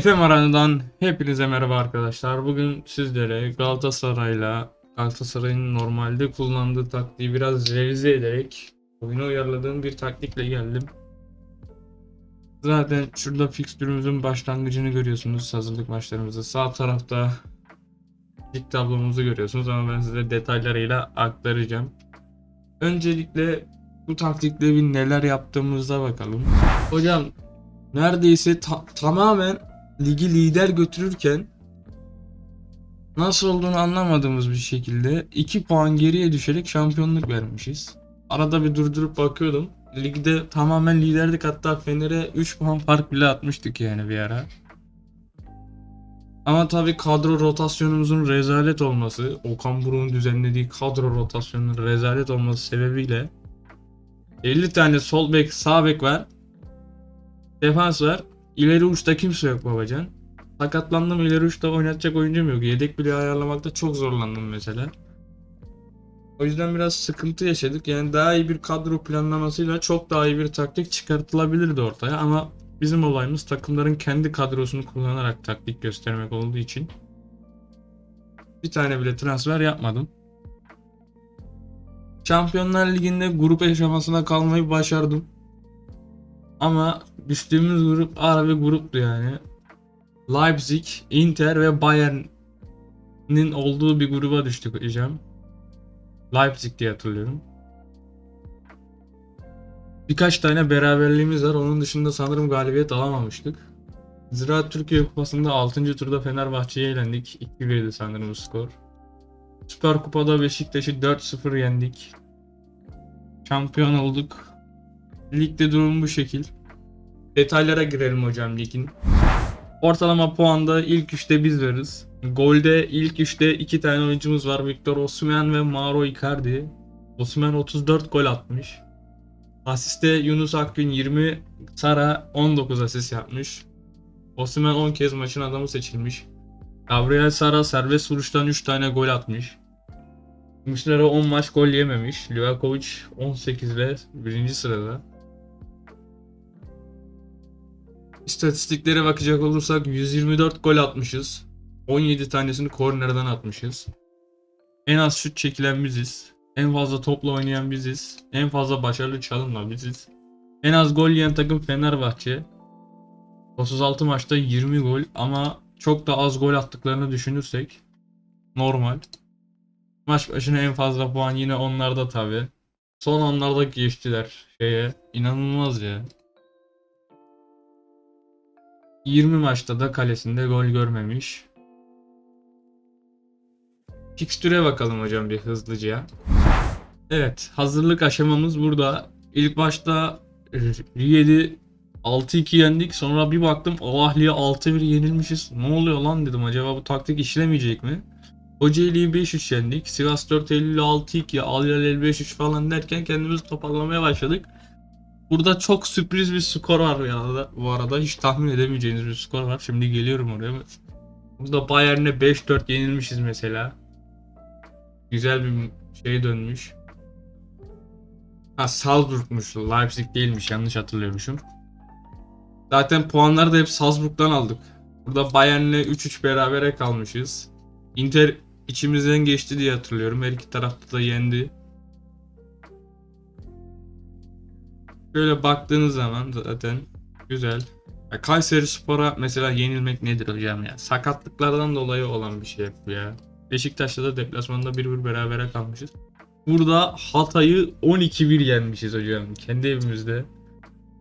FM Arana'dan hepinize merhaba arkadaşlar. Bugün sizlere Galatasaray'la Galatasaray'ın normalde kullandığı taktiği biraz revize ederek oyuna uyarladığım bir taktikle geldim. Zaten şurada fikstürümüzün başlangıcını görüyorsunuz hazırlık maçlarımızda. Sağ tarafta lig tablomuzu görüyorsunuz ama ben size detaylarıyla aktaracağım. Öncelikle bu taktikle bir neler yaptığımıza bakalım. Hocam neredeyse ta- tamamen ligi lider götürürken nasıl olduğunu anlamadığımız bir şekilde 2 puan geriye düşerek şampiyonluk vermişiz. Arada bir durdurup bakıyordum. Ligde tamamen liderdik hatta Fener'e 3 puan fark bile atmıştık yani bir ara. Ama tabii kadro rotasyonumuzun rezalet olması, Okan Buruk'un düzenlediği kadro rotasyonunun rezalet olması sebebiyle 50 tane sol bek, sağ bek var. Defans var. İleri uçta kimse yok babacan. Sakatlandım ileri uçta oynatacak oyuncum yok. Yedek bile ayarlamakta çok zorlandım mesela. O yüzden biraz sıkıntı yaşadık. Yani daha iyi bir kadro planlamasıyla çok daha iyi bir taktik çıkartılabilirdi ortaya ama bizim olayımız takımların kendi kadrosunu kullanarak taktik göstermek olduğu için bir tane bile transfer yapmadım. Şampiyonlar Ligi'nde grup aşamasına kalmayı başardım. Ama düştüğümüz grup ara bir gruptu yani. Leipzig, Inter ve Bayern'in olduğu bir gruba düştük hocam. Leipzig diye hatırlıyorum. Birkaç tane beraberliğimiz var. Onun dışında sanırım galibiyet alamamıştık. Ziraat Türkiye Kupası'nda 6. turda Fenerbahçe'ye elendik. 2-1'di sanırım skor. Süper Kupa'da Beşiktaş'ı 4-0 yendik. Şampiyon olduk. Ligde durum bu şekil. Detaylara girelim hocam ligin. Ortalama puanda ilk üçte biz varız. Golde ilk üçte iki tane oyuncumuz var. Victor Osimhen ve Mauro Icardi. Osimhen 34 gol atmış. Asiste Yunus Akgün 20, Sara 19 asist yapmış. Osimhen 10 kez maçın adamı seçilmiş. Gabriel Sara serbest vuruştan 3 tane gol atmış. Muslera 10 maç gol yememiş. Livakovic 18 ile 1. sırada. İstatistiklere bakacak olursak 124 gol atmışız. 17 tanesini kornerden atmışız. En az şut çekilen biziz. En fazla topla oynayan biziz. En fazla başarılı çalımla biziz. En az gol yiyen takım Fenerbahçe. 36 maçta 20 gol ama çok da az gol attıklarını düşünürsek normal. Maç başına en fazla puan yine onlarda tabi. Son anlarda geçtiler şeye. İnanılmaz ya. 20 maçta da kalesinde gol görmemiş. Fikstüre bakalım hocam bir hızlıca. Evet, hazırlık aşamamız burada. İlk başta Riye'de 6-2 yendik. Sonra bir baktım Ahli'ye 6-1 yenilmişiz. Ne oluyor lan dedim acaba bu taktik işlemeyecek mi? Kocaeli'yi 5-3 yendik. Sivas 4 Eylül'ü 6-2, Alya'yı 5-3 falan derken kendimizi toparlamaya başladık. Burada çok sürpriz bir skor var ya. Bu arada hiç tahmin edemeyeceğiniz bir skor var. Şimdi geliyorum oraya. Burada Bayern'e 5-4 yenilmişiz mesela. Güzel bir şey dönmüş. Ha Salzburg'muş. Leipzig değilmiş. Yanlış hatırlıyormuşum. Zaten puanları da hep Salzburg'dan aldık. Burada Bayern'le 3-3 berabere kalmışız. Inter içimizden geçti diye hatırlıyorum. Her iki tarafta da yendi. Şöyle baktığınız zaman zaten güzel. Ya Kayseri Spor'a mesela yenilmek nedir hocam ya? Sakatlıklardan dolayı olan bir şey bu ya. Beşiktaş'ta da deplasmanda 1-1 berabere kalmışız. Burada Hatay'ı 12-1 yenmişiz hocam. Kendi evimizde.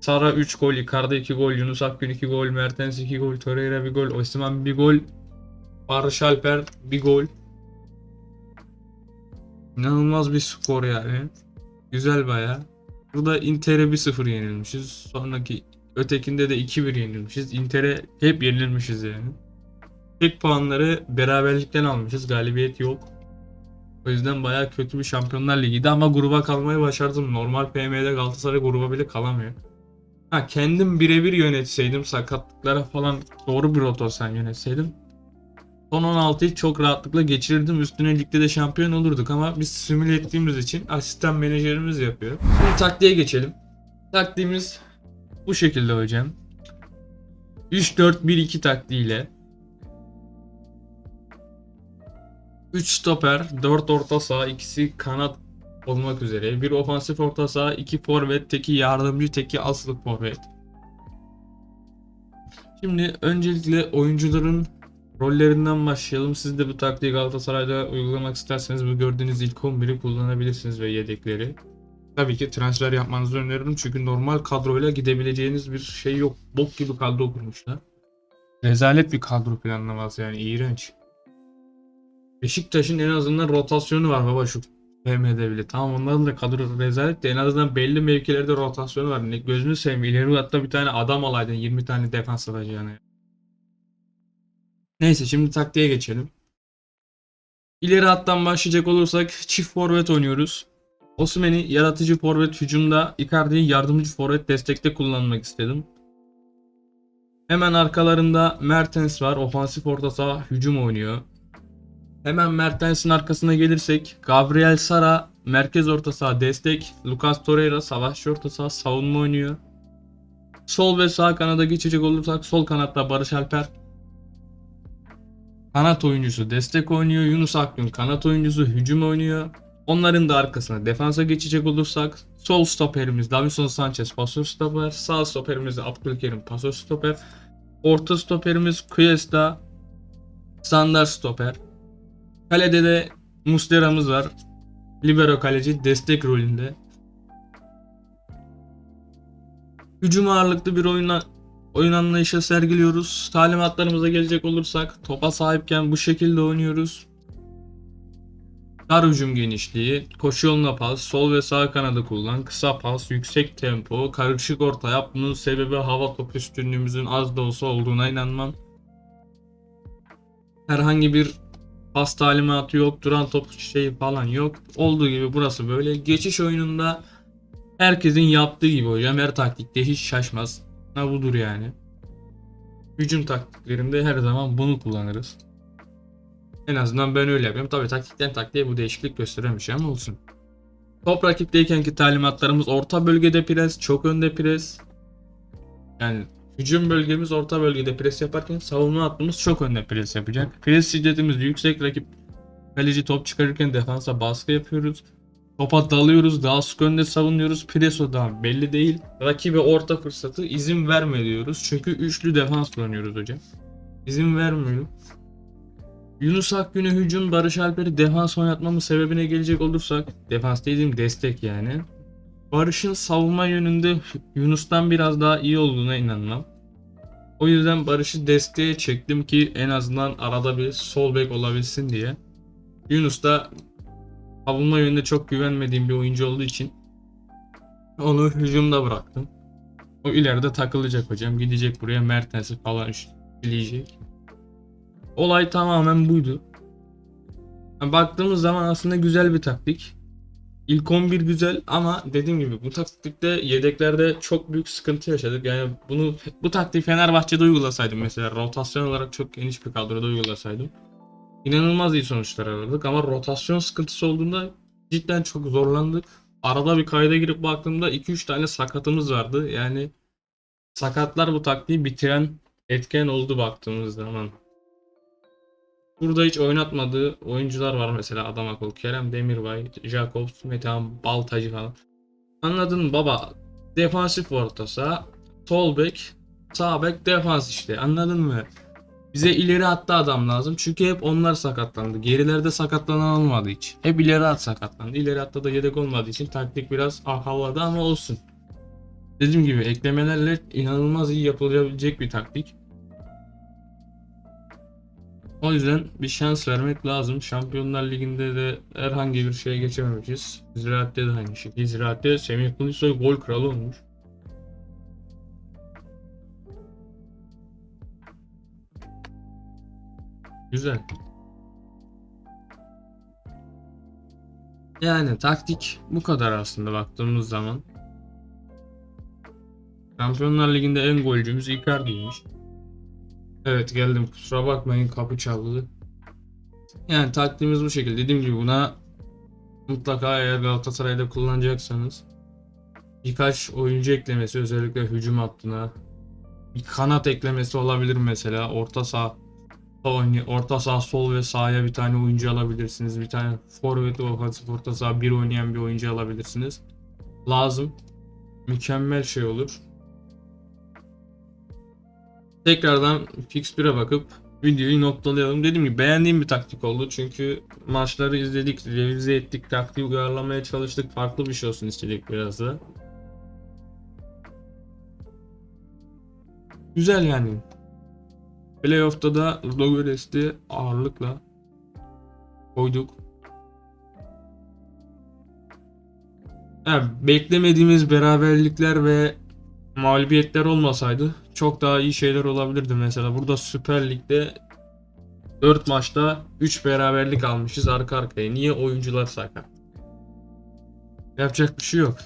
Sara 3 gol, Icardi 2 gol, Yunus Akgün 2 gol, Mertens 2 gol, Torreira 1 gol, Osimhen 1 gol, Barış Alper 1 gol. İnanılmaz bir skor yani. Güzel baya. Burada Inter'e 1-0 yenilmişiz. Sonraki ötekinde de 2-1 yenilmişiz. Inter'e hep yenilmişiz yani. Tek puanları beraberlikten almışız. Galibiyet yok. O yüzden baya kötü bir Şampiyonlar Ligi'ydi ama gruba kalmayı başardım. Normal PM'de Galatasaray gruba bile kalamıyor. Ha kendim birebir yönetseydim sakatlıklara falan doğru bir rotasyon yönetseydim son 16'yı çok rahatlıkla geçirirdim. Üstüne ligde de şampiyon olurduk ama biz simüle ettiğimiz için asistan menajerimiz yapıyor. Şimdi taktiğe geçelim. Taktiğimiz bu şekilde hocam. 3-4-1-2 taktiğiyle 3 stoper, 4 orta saha, ikisi kanat olmak üzere. Bir ofansif orta saha, 2 forvet, teki yardımcı, teki asıl forvet. Şimdi öncelikle oyuncuların rollerinden başlayalım. Siz de bu taktiği Galatasaray'da uygulamak isterseniz bu gördüğünüz ilk 11'i kullanabilirsiniz ve yedekleri. Tabii ki transfer yapmanızı öneririm çünkü normal kadroyla gidebileceğiniz bir şey yok. Bok gibi kadro kurmuşlar. Rezalet bir kadro planlaması yani iğrenç. Beşiktaş'ın en azından rotasyonu var baba şu FM'de bile. Tamam onların da kadro rezalet de en azından belli mevkilerde rotasyonu var. Ne, gözünü seveyim ileri hatta bir tane adam alaydın 20 tane defans alacağını. Neyse şimdi taktiğe geçelim. İleri hattan başlayacak olursak çift forvet oynuyoruz. Osimhen'i yaratıcı forvet hücumda, Icardi'yi yardımcı forvet destekte kullanmak istedim. Hemen arkalarında Mertens var. Ofansif orta saha hücum oynuyor. Hemen Mertens'in arkasına gelirsek Gabriel Sara merkez orta saha destek, Lucas Torreira savaşçı orta saha savunma oynuyor. Sol ve sağ kanada geçecek olursak sol kanatta Barış Alper kanat oyuncusu destek oynuyor. Yunus Akgün kanat oyuncusu hücum oynuyor. Onların da arkasına defansa geçecek olursak sol stoperimiz Davinson Sanchez pasör stoper, sağ stoperimiz Abdülkerim pasör stoper, orta stoperimiz Cuesta standart stoper. Kalede de Muslera'mız var. Libero kaleci destek rolünde. Hücum ağırlıklı bir oyuna, oyun anlayışı sergiliyoruz. Talimatlarımıza gelecek olursak topa sahipken bu şekilde oynuyoruz. Dar hücum genişliği, koşu yoluna pas, sol ve sağ kanadı kullan, kısa pas, yüksek tempo, karışık orta yap. Bunun sebebi hava top üstünlüğümüzün az da olsa olduğuna inanmam. Herhangi bir pas talimatı yok, duran top şeyi falan yok. Olduğu gibi burası böyle. Geçiş oyununda herkesin yaptığı gibi hocam her taktikte hiç şaşmaz. Ha budur yani. Hücum taktiklerinde her zaman bunu kullanırız. En azından ben öyle yapıyorum. Tabii taktikten taktiğe bu değişiklik gösteren bir şey ama olsun. Top rakipteykenki talimatlarımız orta bölgede pres, çok önde pres. Yani hücum bölgemiz orta bölgede pres yaparken savunma hattımız çok önde pres yapacak. Pres şiddetimiz yüksek rakip kaleci top çıkarırken defansa baskı yapıyoruz. Topa dalıyoruz, daha sık önde savunuyoruz. Pres odağı belli değil. Rakibe orta fırsatı izin verme diyoruz. Çünkü üçlü defans kullanıyoruz hocam. İzin vermiyorum. Yunus Akgün'ü hücum, Barış Alper'i defans oynatmamın sebebine gelecek olursak, defans dediğim destek yani. Barış'ın savunma yönünde Yunus'tan biraz daha iyi olduğuna inanmam. O yüzden Barış'ı desteğe çektim ki en azından arada bir sol bek olabilsin diye. Yunus da savunma yönünde çok güvenmediğim bir oyuncu olduğu için onu hücumda bıraktım. O ileride takılacak hocam. Gidecek buraya Mertens'i falan üçleyecek. Olay tamamen buydu. Yani baktığımız zaman aslında güzel bir taktik. İlk 11 güzel ama dediğim gibi bu taktikte yedeklerde çok büyük sıkıntı yaşadık. Yani bunu bu taktiği Fenerbahçe'de uygulasaydım mesela rotasyon olarak çok geniş bir kadroda uygulasaydım inanılmaz iyi sonuçlar alırdık ama rotasyon sıkıntısı olduğunda cidden çok zorlandık. Arada bir kayda girip baktığımda 2-3 tane sakatımız vardı. Yani sakatlar bu taktiği bitiren etken oldu baktığımız zaman. Burada hiç oynatmadığı oyuncular var mesela adam akıllı. Kerem Demirbay, Jacobs, Metehan Baltacı falan. Anladın mı baba? Defansif orta saha, sol bek, sağ bek, defans işte. Anladın mı? Bize ileri attı adam lazım. Çünkü hep onlar sakatlandı. Gerilerde sakatlanan olmadı hiç. Hep ileri at sakatlandı. İleri hatta da yedek olmadığı için taktik biraz ahalladı ama olsun. Dediğim gibi eklemelerle inanılmaz iyi yapılabilecek bir taktik. O yüzden bir şans vermek lazım. Şampiyonlar Ligi'nde de herhangi bir şeye geçememişiz. Ziraat'te de aynı şekilde. Ziraat'te Semih Kılıçsoy gol kralı olmuş. Güzel. Yani taktik bu kadar aslında baktığımız zaman. Şampiyonlar Ligi'nde en golcümüz Icardi'ymiş. Evet geldim kusura bakmayın kapı çaldı. Yani taktiğimiz bu şekilde. Dediğim gibi buna mutlaka eğer Galatasaray'da kullanacaksanız birkaç oyuncu eklemesi özellikle hücum hattına bir kanat eklemesi olabilir mesela. Orta saha orta saha sol ve sahaya bir tane oyuncu alabilirsiniz. Bir tane forvet ve ofansif orta saha bir oynayan bir oyuncu alabilirsiniz. Lazım. Mükemmel şey olur. Tekrardan Fix 1'e bakıp videoyu noktalayalım. Dediğim gibi beğendiğim bir taktik oldu. Çünkü maçları izledik, revize ettik, taktiği uyarlamaya çalıştık. Farklı bir şey olsun istedik biraz da. Güzel yani. Playoff'ta da Ludogorets'i ağırlıkla koyduk. Yani beklemediğimiz beraberlikler ve mağlubiyetler olmasaydı çok daha iyi şeyler olabilirdi mesela. Burada Süper Lig'de 4 maçta 3 beraberlik almışız arka arkaya. Niye oyuncular sakat? Yapacak bir şey yok.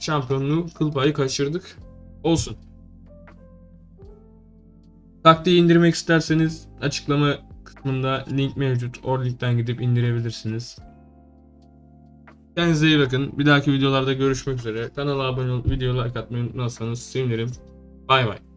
Şampiyonluğu kıl payı kaçırdık. Olsun. Taktiği indirmek isterseniz açıklama kısmında link mevcut. O linkten gidip indirebilirsiniz. Kendinize iyi bakın. Bir dahaki videolarda görüşmek üzere. Kanala abone olup video like atmayı unutmazsanız sevinirim. Bay bay.